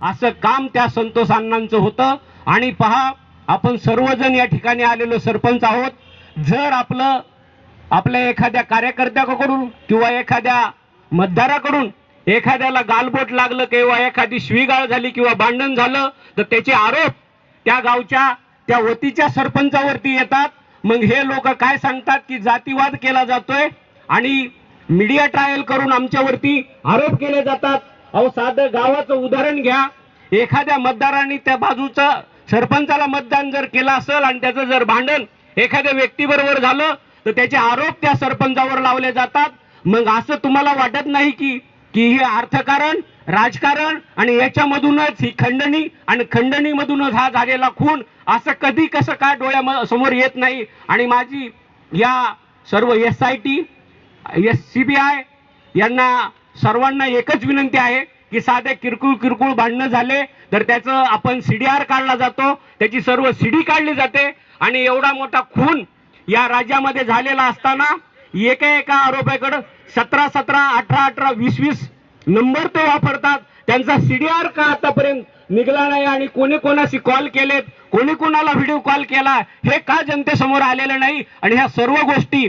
असं काम त्या संतोष अण्णांचं होतं. आणि पहा आपण सर्वजण या ठिकाणी आलेलो सरपंच आहोत. जर आपलं आपल्या एखाद्या कार्यकर्त्याकडून किंवा एखाद्या मतदाराकडून एखाद्याला गालबोट लागलं किंवा एखादी शिवीगाळ झाली किंवा भांडण झालं तर त्याचे आरोप त्या गावच्या त्या वतीच्या सरपंचावरती येतात. मग हे लोक काय सांगतात की जातीवाद केला जातोय आणि मीडिया ट्रायल करून आमच्यावरती आरोप केले जातात. अहो साधं गावाचं उदाहरण घ्या. एखाद्या मतदारांनी त्या बाजूचं सरपंचाला मतदान जर केलं असेल आणि त्याचं जर भांडण एखाद्या व्यक्तीबरोबर झालं तर त्याचे आरोप त्या सरपंचावर लावले जातात. मग असं तुम्हाला वाटत नाही की की हे अर्थकारण राजकारण आणि याच्यामधूनच ही खंडणी आणि खंडणीमधूनच हा झालेला खून असं कधी कसं काय डोळ्या समोर येत नाही. आणि माझी या सर्व S I T S C B I यांना सर्वांना एकच विनंती आहे की साधे किरकोळ किरकोळ भांडणं झाले तर त्याचं आपण सीडीआर काढला जातो त्याची सर्व सीडी काढली जाते आणि एवढा मोठा खून या राज्यामध्ये झालेला असताना एका एका आरोपाकडं सतरा सतरा अठरा अठरा वीस वीस नंबर ते वापरतात. त्यांचा सीडीआर का आतापर्यंत निघाला नाही आणि कोणी कोणाशी कॉल केलेत कोणी कोणाला व्हिडिओ कॉल केला हे का जनतेसमोर आलेलं नाही? आणि ह्या सर्व गोष्टी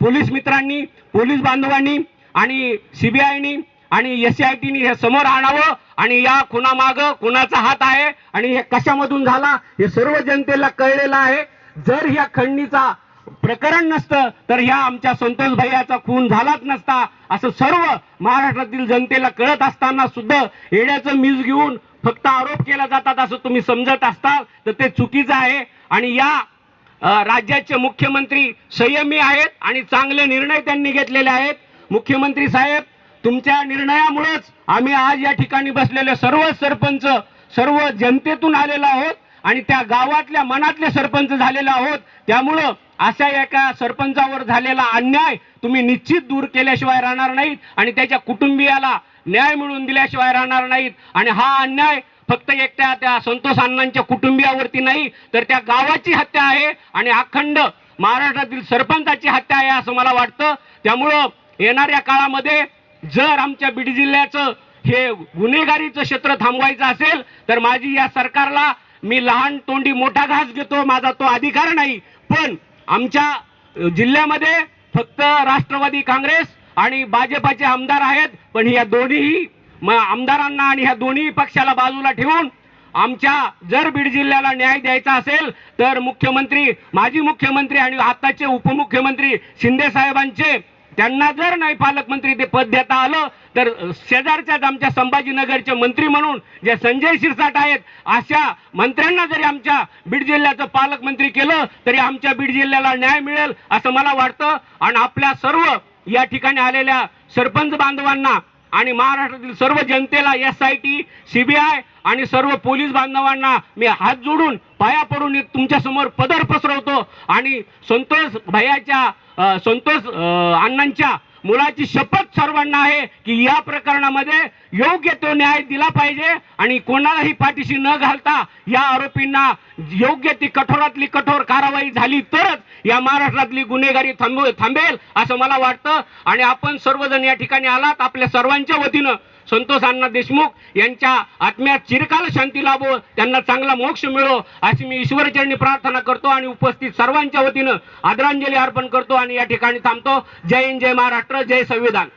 पोलीस मित्रांनी पोलीस बांधवांनी आणि सीबीआयनी आणि एस आय टीनी हे समोर आणावं आणि या खुनामाग कुणाचा हात आहे आणि हे कशामधून झाला हे सर्व जनतेला कळलेलं आहे. जर ह्या खंडणीचा प्रकरण नसतं तर ह्या आमच्या संतोष भैयाचा खून झालाच नसता असं सर्व महाराष्ट्रातील जनतेला कळत असताना सुद्धा येण्याचं मीज घेऊन फक्त आरोप केला जातात असं तुम्ही समजत असताल तर ते चुकीचं आहे. आणि या राज्याचे मुख्यमंत्री संयमी आहेत आणि चांगले निर्णय त्यांनी घेतलेले आहेत. मुख्यमंत्री साहेब तुमच्या निर्णयामुळेच आम्ही आज या ठिकाणी बसलेले सर्व सरपंच सर्व जनतेतून आलेलो आहोत आणि त्या गावातल्या मनातले सरपंच झालेले आहोत. त्यामुळं अशा एका सरपंचावर झालेला अन्याय तुम्ही निश्चित दूर केल्याशिवाय राहणार नाहीत आणि त्याच्या कुटुंबियाला न्याय मिळवून दिल्याशिवाय राहणार नाहीत. आणि हा अन्याय फक्त एकट्या त्या संतोष अण्णांच्या कुटुंबियावरती नाही तर त्या गावाची हत्या आहे आणि अखंड महाराष्ट्रातील सरपंचाची हत्या आहे असं मला वाटतं. त्यामुळं येणाऱ्या काळामध्ये जर आमच्या बीड जिल्ह्याचं हे गुन्हेगारीचं क्षेत्र थांबवायचं असेल तर माझी या सरकारला मी लहान तोंडी मोठा घास घेतो माझा तो अधिकार नाही. पण आमच्या जिल्ह्यामध्ये फक्त राष्ट्रवादी काँग्रेस आणि भाजपाचे आमदार आहेत पण या दोन्ही आमदारांना आणि ह्या दोन्ही पक्षाला बाजूला ठेवून आमच्या जर बीड जिल्ह्याला न्याय द्यायचा असेल तर मुख्यमंत्री माजी मुख्यमंत्री आणि आताचे उपमुख्यमंत्री शिंदे साहेबांचे त्यांना जर नाही पालकमंत्री ते पद देता आलं तर शेजारच्याच आमच्या संभाजीनगरचे मंत्री म्हणून जे संजय शिरसाट आहेत अशा मंत्र्यांना जरी आमच्या बीड जिल्ह्याचं पालकमंत्री केलं तरी आमच्या बीड जिल्ह्याला न्याय मिळेल असं मला वाटतं. आणि आपल्या सर्व या ठिकाणी आलेल्या सरपंच बांधवांना आणि महाराष्ट्रातील सर्व जनतेला एस आय टी सीबीआय आणि सर्व पोलीस बांधवांना मी हात जोडून पाया पडून तुमच्यासमोर पदर पसरवतो आणि संतोष भैयाच्या संतोष अण्णांच्या मुलाची शपथ सर्वांना आहे की या प्रकरणामध्ये योग्य तो न्याय दिला पाहिजे आणि कोणालाही पाठीशी न घालता या आरोपींना योग्य ती कठोरातली कठोर कारवाई झाली तरच या महाराष्ट्रातली गुन्हेगारी थांबव थांबेल असं मला वाटतं. आणि आपण सर्वजण या ठिकाणी आलात आपल्या सर्वांच्या वतीनं संतोष अण्णा देशमुख यांच्या आत्म्यात चिरकाल शांती लाभो त्यांना चांगला मोक्ष मिळो अशी मी ईश्वरचरणी प्रार्थना करतो आणि उपस्थित सर्वांच्या वतीनं आदरांजली अर्पण करतो आणि या ठिकाणी थांबतो. जय हिंद जय महाराष्ट्र. जय संविधान.